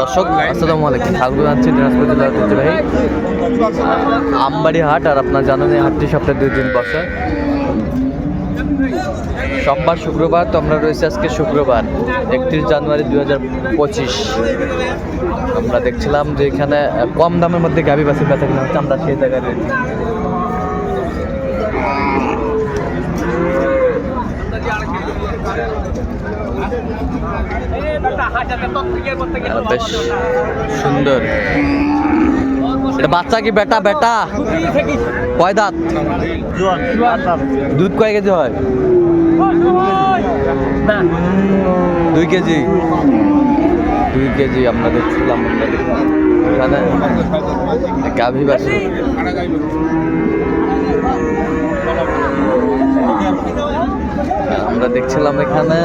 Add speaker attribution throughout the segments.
Speaker 1: দর্শক, আসসালামু আলাইকুম। স্বাগত জানাচ্ছি দিনাজপুর জেলার ঐতিহ্যবাহী আমবাড়ি হাট, আর আপনার জানেন এই হাটটি সপ্তাহে দুই দিন বসে। সোমবার শুক্রবার, তো আমরা রয়েছে আজকে শুক্রবার, একত্রিশ জানুয়ারি দুই হাজার পঁচিশ। আমরা দেখছিলাম যে এখানে কম দামের মধ্যে গাভি বাসের ব্যথা কিনা হচ্ছে, আমরা সেই জায়গায় রয়েছি। বেশ সুন্দর। এটা বাচ্চা কি বেটা বেটা? কয় দাঁত? দুধ কয় কেজি হয়? দুই কেজি। দুই কেজি। এখানে গাভী বাসি আমরা দেখছিলাম এখানে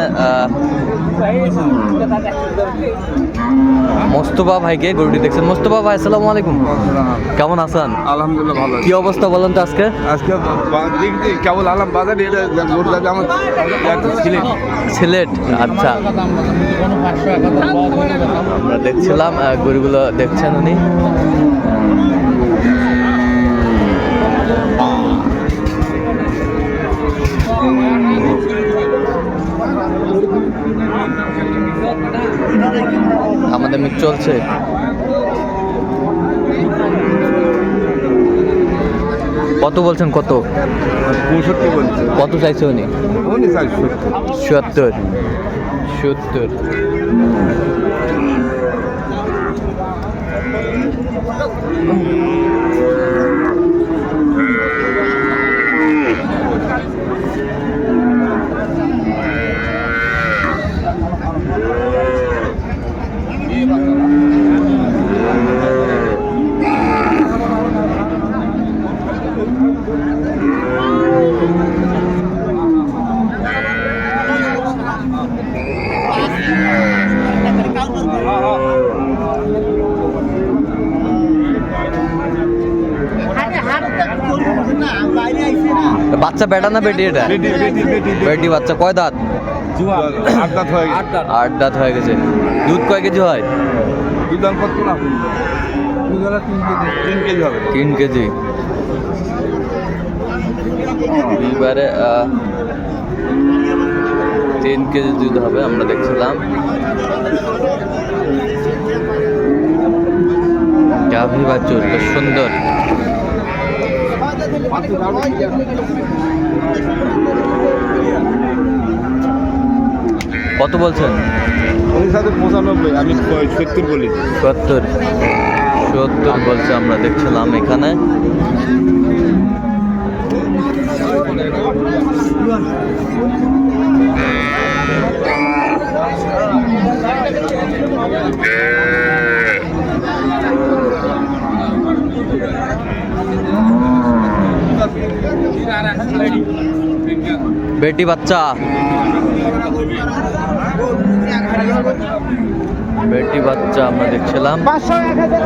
Speaker 1: মোস্তফা ভাইকে গরুটি দেখছেন। মোস্তফা ভাই আসসালামু আলাইকুম। কেমন আছেন?
Speaker 2: আলহামদুলিল্লাহ ভালো
Speaker 1: কি অবস্থা বলেন তো আজকে?
Speaker 2: আজকে কেবল আলাম বাজারে
Speaker 1: সিলেট আচ্ছা। আমরা দেখছিলাম গরুগুলো দেখছেন উনি। আমাদের মিট চলছে। কত বলছেন কত?
Speaker 2: পঁয়ষট্টি বলছে।
Speaker 1: কত চাইছে উনি?
Speaker 2: উনি
Speaker 1: সত্তর। সত্তর। বাচ্চা বেটা না বেটি এটা?
Speaker 2: বেটি
Speaker 1: বাচ্চা কয় দাঁত?
Speaker 2: আট দাঁত হয়ে গেছে।
Speaker 1: আট দাঁত। হয়ে গেছে। দুধ কয় কেজি হয়?
Speaker 2: তিন কেজি। তিন
Speaker 1: তিন কেজি। এবারে তিন কেজি দুধ হবে আমরা দেখছিলাম। গাভী বেশ সুন্দর। কত বলছেন?
Speaker 2: উনি সাথে পঁচানব্বই আমি সত্তর বলি।
Speaker 1: সত্তর। সত্তর বলছে আমরা দেখছিলাম এখানে। বেটি বাচ্চা। বেটি বাচ্চা আমরা দেখছিলাম। পাঁচশো এক দাঁতে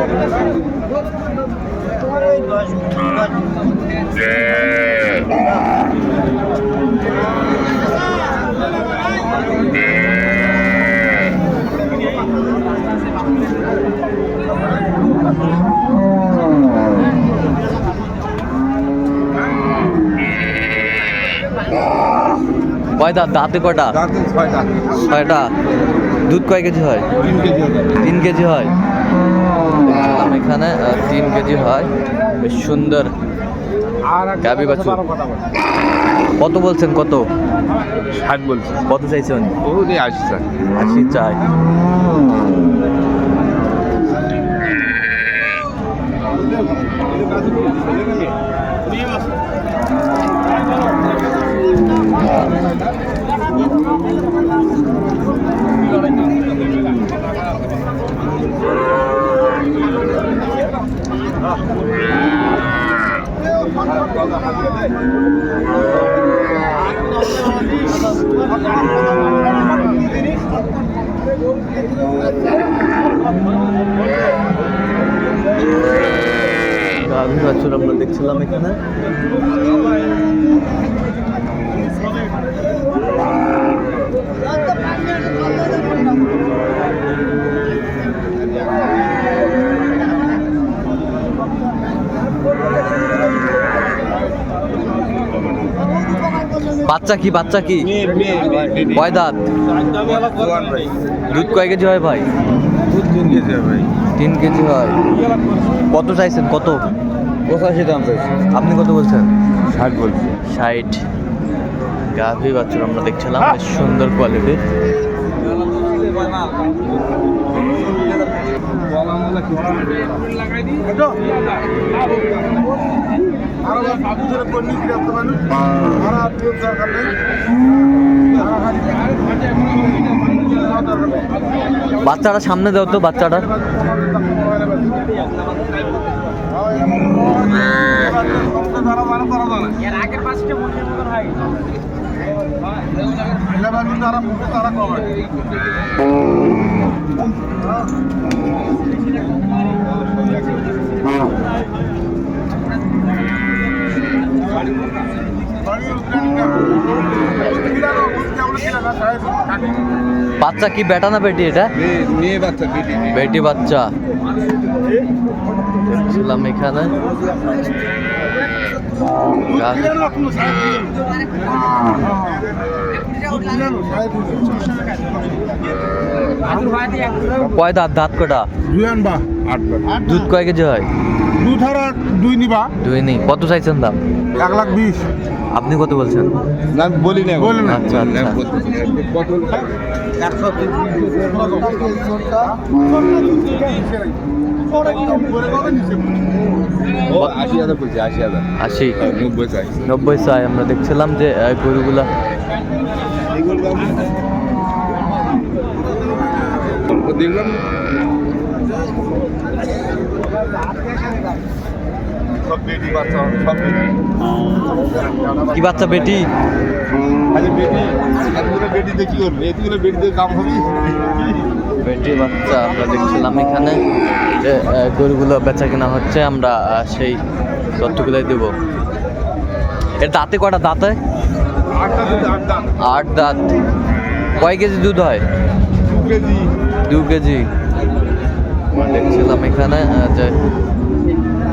Speaker 1: কয়টা?
Speaker 2: দাঁতে ছয় দাঁত।
Speaker 1: ছয়টা। দুধ কয় কেজি হয়?
Speaker 2: তিন কেজি
Speaker 1: হয়। এখানে তিন কেজি হয়। বেশ সুন্দর।
Speaker 2: আর
Speaker 1: গাভী বাছুর। কত বলছেন কত?
Speaker 2: ষাট বলছে।
Speaker 1: কত চাইছেন
Speaker 2: আসি স্যার
Speaker 1: আশি চাই বাছুর আমরা দেখছিলাম এখানে। বাচ্চা কি বাচ্চা কি? কয় দুধ কয় কেজি হয় ভাই?
Speaker 2: দুধ তিন কেজি হয় ভাই।
Speaker 1: তিন কেজি হয়। কত চাইছেন? কত?
Speaker 2: পঁচাশি দাম
Speaker 1: আপনি কত বলছেন?
Speaker 2: ষাট বলছি।
Speaker 1: ষাট। গাভি বাচ্চা আমরা দেখছিলাম বেশ সুন্দর কোয়ালিটি বাচ্চাটা সামনে দাও তো বাচ্চাটা বাচ্চা কি বেটা না বেটি এটা?
Speaker 2: মেয়ে বাচ্চা বেটি
Speaker 1: বাচ্চা। দেখছিলাম এখানে। কয় দাঁত? দাঁত কটা? দুধ কয় কেজি হয়?
Speaker 3: দুই ধারা দুই নিবা
Speaker 1: দুই নেই। কত চাইছেন দাম?
Speaker 3: এক লাখ বিশ
Speaker 1: আপনি কত বলছেন?
Speaker 2: না বলি না
Speaker 3: বলি না।
Speaker 1: আচ্ছা, আচ্ছা।
Speaker 2: আশি আশি নব্বই চাই
Speaker 1: আমরা দেখছিলাম যে গরুগুলা
Speaker 2: দেখলাম। বেটি বেটি।
Speaker 1: কি বাচ্চা বেটি?
Speaker 2: বেটি বেটিতে কি করবে? এতগুলো বেটিতে কাম হবে?
Speaker 1: বেটি বাচ্চা আমরা দেখছিলাম এখানে যে গরুগুলো বেচা কেনা হচ্ছে আমরা সেই তথ্যগুলোই দেব। এর দাঁতে কটা দাঁতে আট দাঁত। কয় কেজি দুধ হয়?
Speaker 2: দু কেজি।
Speaker 1: দেখছিলাম এখানে যে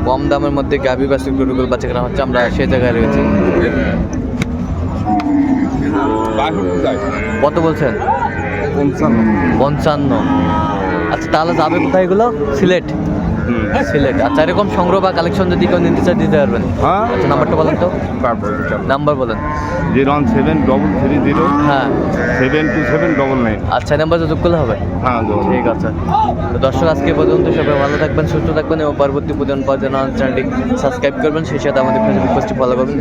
Speaker 1: কম দামের মধ্যে গাভী বাসি গরুগুলো বাচ্চা কেনা হচ্ছে আমরা সেই জায়গায় রয়েছি। কত বলছেন?
Speaker 2: পঞ্চান্ন।
Speaker 1: আচ্ছা তাহলে যাবে কোথায় এগুলো? সিলেট। সিলেট। আচ্ছা এরকম সংগ্রহ বা কালেকশন যদি কেউ নিতে চায় দিতে পারবেন।
Speaker 2: হ্যাঁ।
Speaker 1: আচ্ছা নাম্বারটা বলেন তো। নাম্বার বলেন।
Speaker 2: Zero one seven double three zero.
Speaker 1: হ্যাঁ।
Speaker 2: Seven two seven double nine.
Speaker 1: আচ্ছা নাম্বারে যোগ করলে হবে?
Speaker 2: হ্যাঁ
Speaker 1: ঠিক আছে। তো দর্শক আজকে পর্যন্ত সবাই ভালো থাকবেন সুস্থ থাকবেন এবং পরবর্তী প্রজন্ম পাওয়ার জন্য চ্যানেলটি সাবস্ক্রাইব করবেন। সেই সাথে আমাদের ফেসবুক পেজটি ফলো করবেন।